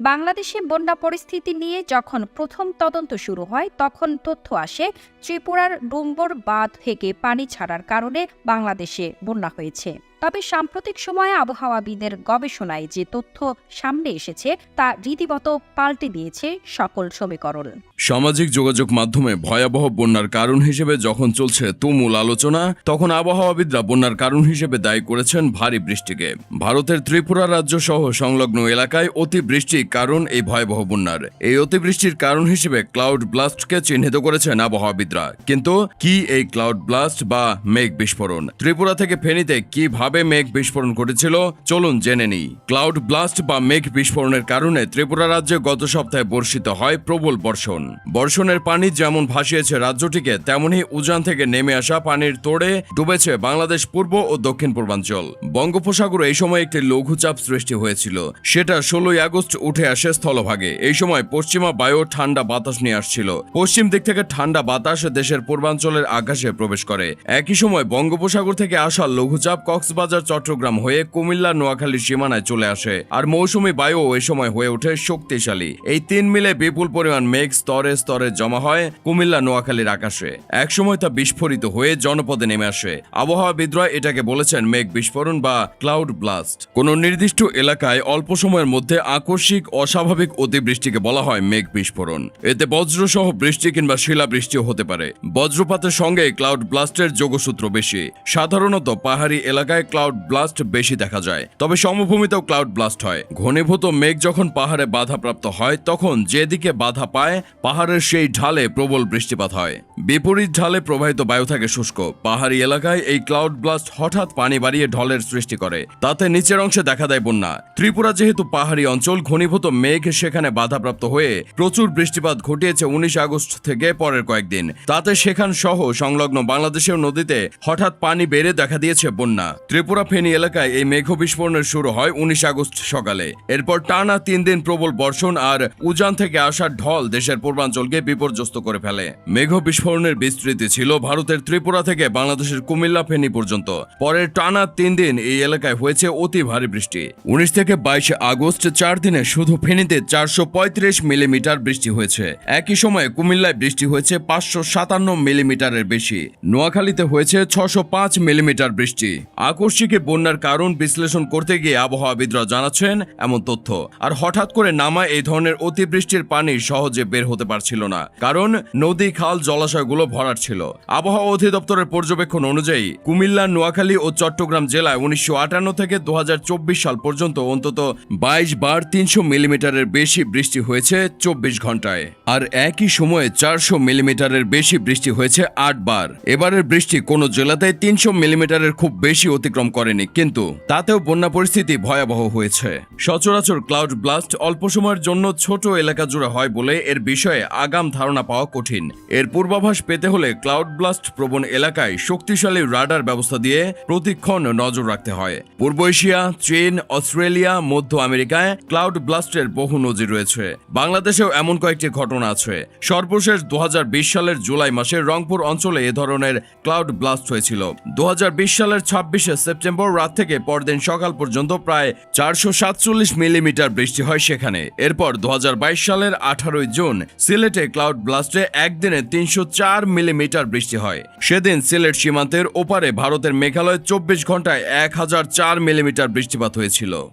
বাংলাদেশে বন্যা পরিস্থিতি নিয়ে যখন প্রথম তদন্ত শুরু হয়, তখন তথ্য আসে ত্রিপুরার ডুম্বর বাঁধ থেকে পানি ছাড়ার কারণে বাংলাদেশে বন্যা হয়েছে। তবে সাম্প্রতিক সময়ে আবহাওয়াবিদের গবেষণায় যে তথ্য সামনে এসেছে, তা রীতিমতো পাল্টে দিয়েছে সকল সমীকরণ। সামাজিক যোগাযোগ মাধ্যমে ভয়াবহ বন্যার কারণ হিসেবে যখন চলছে তুমুল আলোচনা, তখন আবহাওয়াবিদরা বন্যার কারণ হিসেবে দায়ী করেছেন ভারী বৃষ্টিকে। ভারতের ত্রিপুরা রাজ্য সহ সংলগ্ন এলাকায় অতিবৃষ্টি কারণ এই ভয়াবহ বন্যার। এই অতিবৃষ্টির কারণ হিসেবে ক্লাউড ব্লাস্টকে চিহ্নিত করেছেন আবহাওয়াবিদরা। কিন্তু কি এই ক্লাউড ব্লাস্ট বা মেঘ বিস্ফোরণ? ত্রিপুরা থেকে ফেনীতে কীভাবে মেঘ বিস্ফোরণ ঘটেছিল? চলুন জেনে নিই। ক্লাউড ব্লাস্ট বা মেঘ বিস্ফোরণের কারণে ত্রিপুরা রাজ্যে গত সপ্তাহে বর্ষিত হয় প্রবল বর্ষণ। বর্ষণের পানি যেমন ভাসিয়েছে রাজ্যটিকে, তেমনি উজান থেকে নেমে আসা পানির তোড়ে ডুবেছে বাংলাদেশ পূর্ব ও দক্ষিণ পূর্বাঞ্চল। বঙ্গোপসাগরে এই সময় একটি লঘুচাপ সৃষ্টি হয়েছিল। সেটা ষোলোই আগস্ট উঠে আসে স্থলভাগে। এই সময় পশ্চিমা বায়ু ঠান্ডা বাতাস নিয়ে আসছিল। পশ্চিম দিক থেকে ঠান্ডা বাতাস দেশের পূর্বাঞ্চলের আকাশে প্রবেশ করে। একই সময় বঙ্গোপসাগর থেকে আসা লঘুচাপ কক্সবাজার, চট্টগ্রাম হয়ে কুমিল্লা, নোয়াখালীর সীমানায় চলে আসে। আর মৌসুমী বায়ু ওই সময় হয়ে ওঠে শক্তিশালী। এই তিন মিলে বিপুল পরিমাণ মেঘ, স্তরে স্তরে স্তরে জমা হয় কুমিল্লা নোয়াখালীর আকাশে। একসময় তা বিস্ফোরিত হয়ে জনপদে নেমে আসে। আবহাওয়াবিদরা এটাকে বলেছেন মেঘ বিস্ফোরণ বা ক্লাউড ব্লাস্ট কোন নির্দিষ্ট এলাকায় অল্প সময়ের মধ্যে আকস্মিক, অস্বাভাবিক অতিবৃষ্টিকে বলা হয় মেঘ বিস্ফোরণ। এতে বজ্রসহ বৃষ্টি কিংবা শিলাবৃষ্টিও হতে পারে। বজ্রপাতের সঙ্গে ক্লাউড ব্লাস্টের যোগসূত্র বেশি। সাধারণত পাহাড়ি এলাকায় ক্লাউড ব্লাস্ট বেশি দেখা যায়। তবে সমভূমিতেও ক্লাউড ব্লাস্ট হয়। ঘনীভূত মেঘ যখন পাহাড়ে বাধাপ্রাপ্ত হয়, তখন যেদিকে বাধা পায় পাহাড়ের সেই ঢালে প্রবল বৃষ্টিপাত হয়। বিপরীত ঢালে প্রবাহিত বায়ু থাকে শুষ্ক। পাহাড়ি এলাকায় এই ক্লাউড ব্লাস্ট হঠাৎ পানি বাড়িয়ে ঢলের সৃষ্টি করে। তাতে নিচের অংশে দেখা দেয় বন্যা। ত্রিপুরা যেহেতু পাহাড়ি অঞ্চল, ঘনীভূত মেঘ সেখানে বাধাপ্রাপ্ত হয়ে প্রচুর বৃষ্টিপাত ঘটিয়েছে উনিশ আগস্ট থেকে পরের কয়েকদিন। তাতে সেখান সহ সংলগ্ন বাংলাদেশের নদীতে হঠাৎ পানি বেড়ে দেখা দিয়েছে বন্যা। ত্রিপুরা ফেনী এলাকায় এই মেঘ বিস্ফোরণের শুরু হয় উনিশ আগস্ট সকালে। এরপর টানা তিন দিন প্রবল বর্ষণ আর উজান থেকে আসা ঢল দেশের পূর্বাঞ্চলকে বিপর্যস্ত করে ফেলে। মেঘ বিস্ফোরণের বিস্তৃতি ছিল ভারতের ত্রিপুরা থেকে বাংলাদেশের কুমিল্লা ফেনী পর্যন্ত। পরের টানা তিন দিন এই এলাকায় হয়েছে অতি ভারী বৃষ্টি। উনিশ থেকে বাইশে আগস্ট চার দিনে শুধু ফেনীতে চারশো পঁয়ত্রিশ মিলিমিটার বৃষ্টি হয়েছে। একই সময়ে কুমিল্লায় বৃষ্টি হয়েছে পাঁচশো সাতান্ন মিলিমিটারের বেশি। নোয়াখালীতে হয়েছে ছশো পাঁচ মিলিমিটার বৃষ্টি। আকস্মিক বন্যার কারণ বিশ্লেষণ করতে গিয়ে আবহাওয়াবিদরা জানাচ্ছেন, এমন তথ্য। আর হঠাৎ করে নামা এই ধরনের অতিবৃষ্টির পানি সহজে বের হতে পারছিল না, কারণ নদী, খাল, জলাশয়গুলো ভরাট ছিল। আবহাওয়া অধিদপ্তরের পর্যবেক্ষণ অনুযায়ী, কুমিল্লা, নোয়াখালী ও চট্টগ্রাম জেলায় উনিশশো আটান্ন থেকে দু সাল পর্যন্ত অন্তত বাইশ বার তিনশো মিলিমিটারের বেশি বৃষ্টি হয়েছে চব্বিশ ঘন্টায় আর একই সময়ে চারশো মিলিমিটারের বেশি বৃষ্টি হয়েছে আট বার। এবারের বৃষ্টি কোনো জেলাতেই তিনশো মিলিমিটারের খুব বেশি অতিক্রম করেনি, কিন্তু তাতেও বন্যা পরিস্থিতি ভয়াবহ হয়েছে। সচরাচর ক্লাউড ব্লাস্ট অল্প সময়ের জন্য ছোট এলাকা জুড়ে হয় বলে এর বিষয়ে আগাম ধারণা পাওয়া কঠিন। এর পূর্বাভাস পেতে হলে ক্লাউড ব্লাস্ট প্রবণ এলাকায় শক্তিশালী রাডার ব্যবস্থা দিয়ে প্রতিক্ষণ নজর রাখতে হয়। পূর্ব এশিয়া, চীন, অস্ট্রেলিয়া, মধ্য আমেরিকায় ক্লাউড ব্লাস্টের বহু নজির রয়েছে। বাংলাদেশেও এমন কয়েকটি ঘটনা আছে। সর্বশেষ দু হাজার বিশ সালের জুলাই মাসে রংপুর অঞ্চলে এ ধরনের ক্লাউড ব্লাস্ট হয়েছিল। দু হাজার বিশ সালের ছাব্বিশে সেপ্টেম্বর রাত থেকে পরদিন সকাল পর্যন্ত প্রায় চারশো সাতচল্লিশ মিলিমিটার বৃষ্টি হয় সেখানে। এরপর দু হাজার বাইশ সালের আঠারোই জুন সিলেটে ক্লাউড ব্লাস্টে একদিনে তিনশো চার মিলিমিটার বৃষ্টি হয়। সেদিন সিলেট সীমান্তের ওপারে ভারতের মেঘালয় চব্বিশ ঘন্টায় এক হাজার চার মিলিমিটার বৃষ্টিপাত হয়েছিল।